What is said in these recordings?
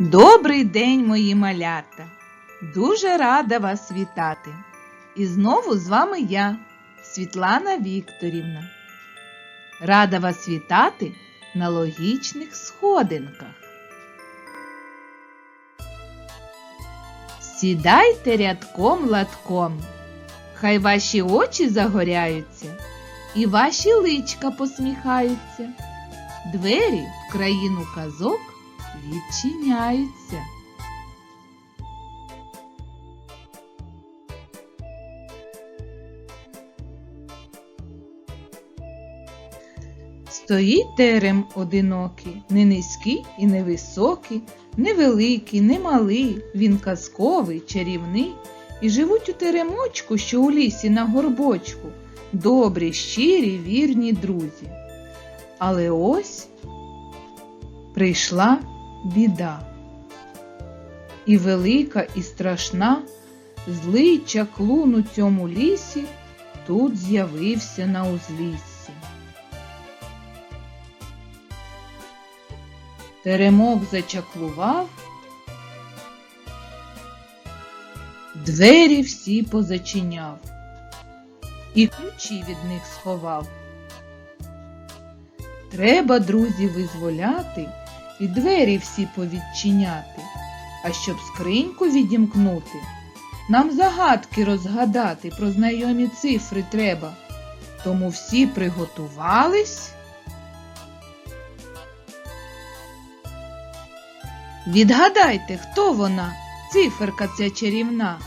Добрий день, мої малята! Дуже рада вас вітати. І знову з вами я, Світлана Вікторівна. Рада вас вітати на логічних сходинках. Сідайте рядком латком, хай ваші очі загоряються, і ваші личка посміхаються. Двері в країну казок відчиняються. Стоїть терем одинокий, не низький і не високий, не великий, не малий, він казковий, чарівний. І живуть у теремочку, що у лісі на горбочку, добрі, щирі, вірні друзі. Але ось прийшла біда. І велика, і страшна, злий чаклун у цьому лісі тут з'явився на узліссі. Теремок зачаклував, двері всі позачиняв і ключі від них сховав. Треба, друзі, визволяти і двері всі повідчиняти, а щоб скриньку відімкнути, нам загадки розгадати про знайомі цифри треба. Тому всі приготувались. Відгадайте, хто вона, циферка ця чарівна,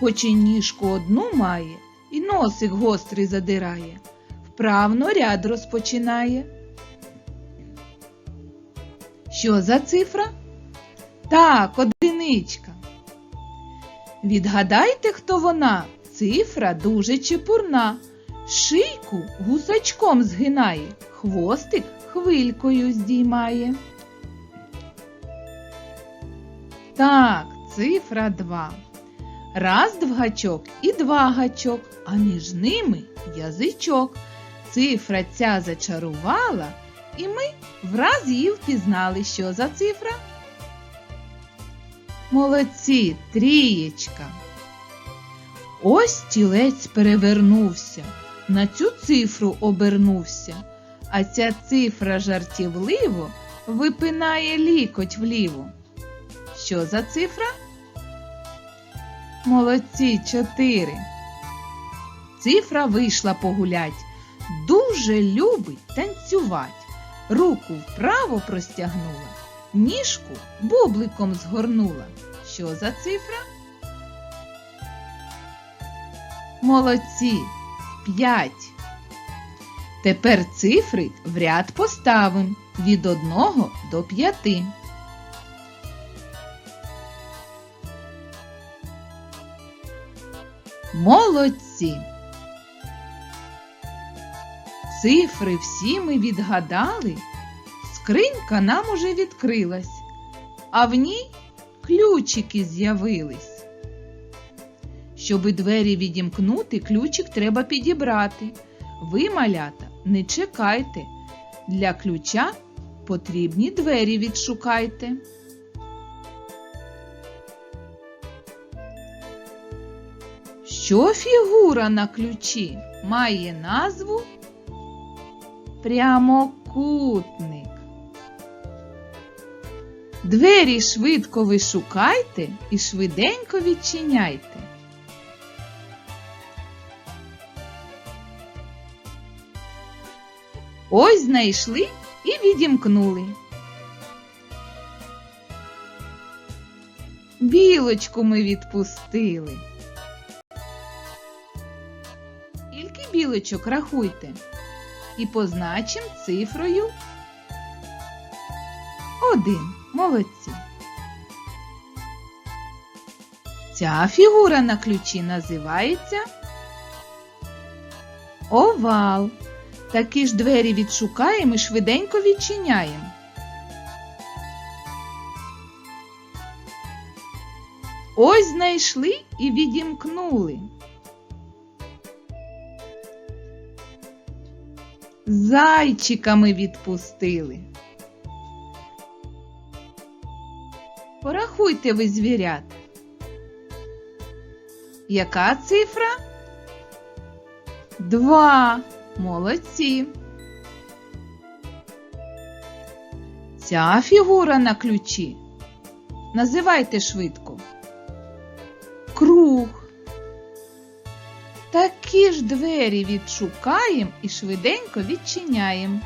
хоч і ніжку одну має, і носик гострий задирає, вправно ряд розпочинає. Що за цифра? Так, одиничка. Відгадайте, хто вона? Цифра дуже чепурна. Шийку гусачком згинає, хвостик хвилькою здіймає. Так, цифра два. Раз двгачок і два гачок, а між ними язичок. Цифра ця зачарувала, і ми враз її впізнали, що за цифра. Молодці, трієчка. Ось тілець перевернувся, на цю цифру обернувся, а ця цифра жартівливо випинає лікоть вліво. Що за цифра? Молодці чотири. Цифра вийшла погулять. Дуже любить танцювать. Руку вправо простягнула, ніжку бубликом згорнула. Що за цифра? Молодці. П'ять. Тепер цифри в ряд поставим від одного до п'яти. Молодці! Цифри всі ми відгадали, скринька нам уже відкрилась, а в ній ключики з'явились. Щоби двері відімкнути, ключик треба підібрати. Ви, малята, не чекайте. Для ключа потрібні двері відшукайте. Що фігура на ключі має назву прямокутник. Двері швидко ви шукайте і швиденько відчиняйте. Ось знайшли і відімкнули. Білочку ми відпустили. Скільки білочок рахуйте? І позначим цифрою один. Молодці. Ця фігура на ключі називається овал. Такі ж двері відшукаємо і швиденько відчиняємо. Ось знайшли і відімкнули. Зайчика ми відпустили. Порахуйте ви звірят. Яка цифра? Два. Молодці. Ця фігура на ключі. Називайте швидко. Такі ж двері відшукаємо і швиденько відчиняємо.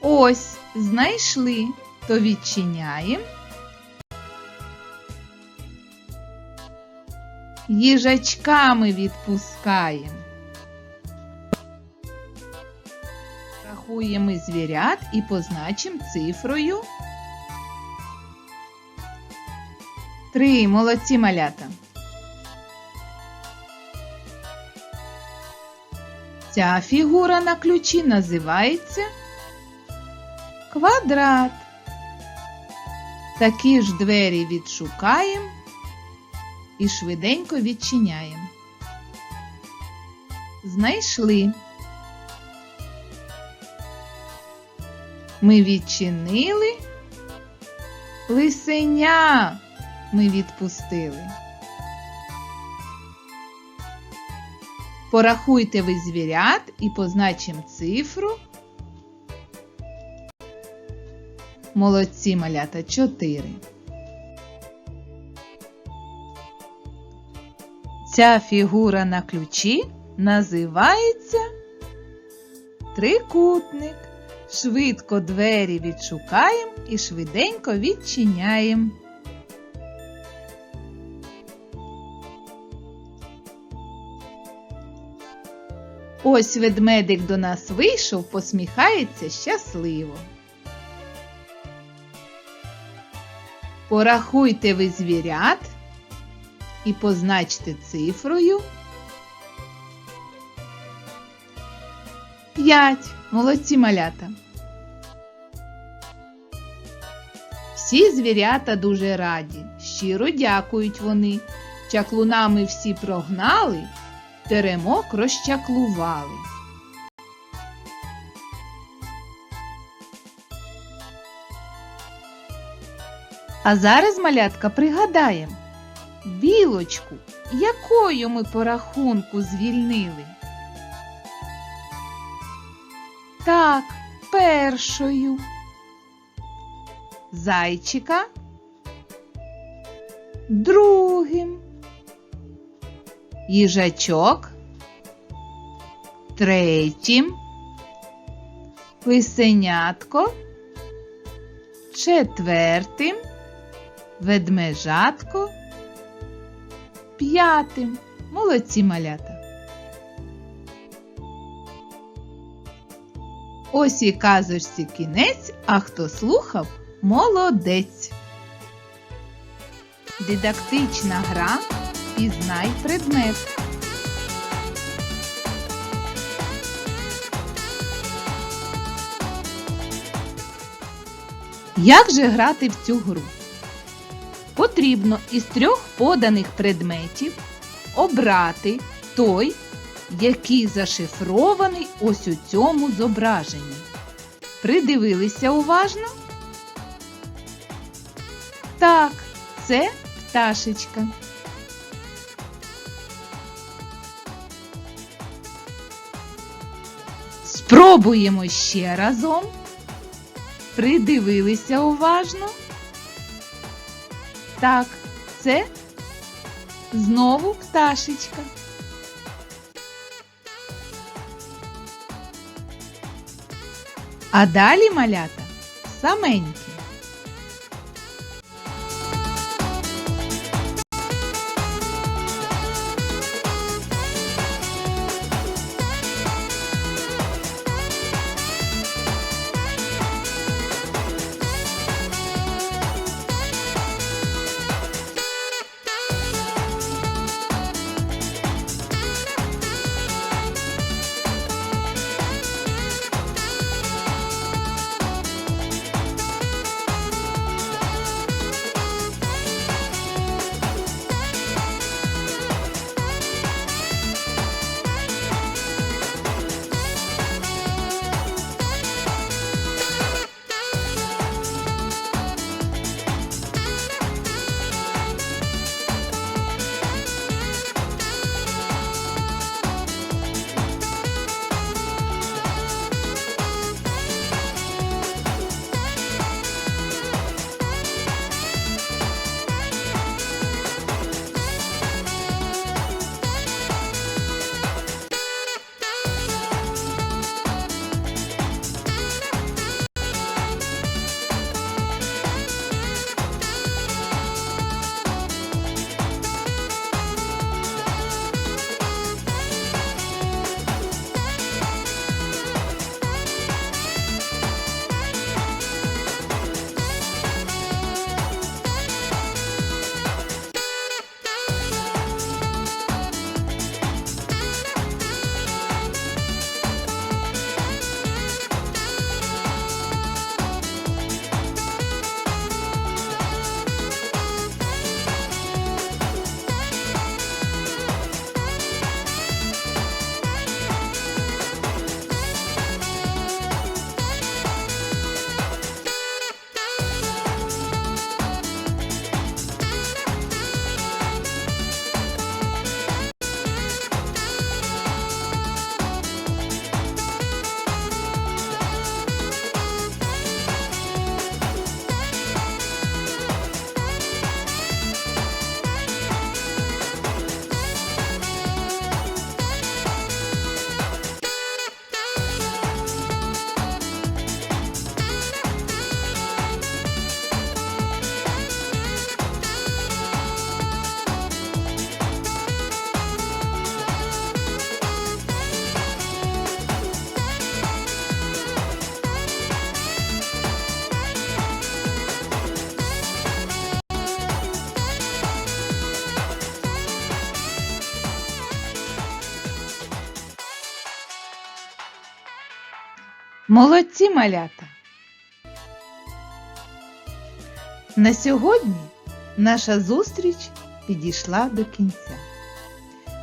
Ось, знайшли, то відчиняємо. Їжачками відпускаємо. Рахуємо звірят і позначимо цифрою. Три. Молодці малята. Ця фігура на ключі називається квадрат. Такі ж двері відшукаємо і швиденько відчиняємо. Знайшли. Ми відчинили. Лисеня ми відпустили. Порахуйте ви звірят і позначимо цифру. Молодці малята 4. Ця фігура на ключі називається трикутник. Швидко двері відшукаємо і швиденько відчиняємо. Ось ведмедик до нас вийшов, посміхається щасливо. Порахуйте ви звірят і позначте цифрою 5. Молодці малята. Всі звірята дуже раді, щиро дякують вони. Чаклунами всі прогнали, теремок розчаклували. А зараз, малятка, пригадаємо білочку, якою ми по рахунку звільнили. Так, першою. Зайчика. Другим. Їжачок. Третім. Лисенятко. Четвертим. Ведмежатко. П'ятим. Молодці малята. Ось і казочці кінець, а хто слухав молодець. Дидактична гра Пізнай предмет. Як же грати в цю гру? Потрібно із трьох поданих предметів обрати той, який зашифрований ось у цьому зображенні. Придивилися уважно? Так, це пташечка. Спробуємо ще разом. Придивилися уважно. Так, це знову пташечка. А далі малята саменькі. Молодці малята! На сьогодні наша зустріч підійшла до кінця.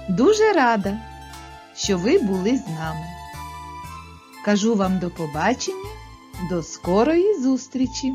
Дуже рада, що ви були з нами. Кажу вам до побачення, до скорої зустрічі!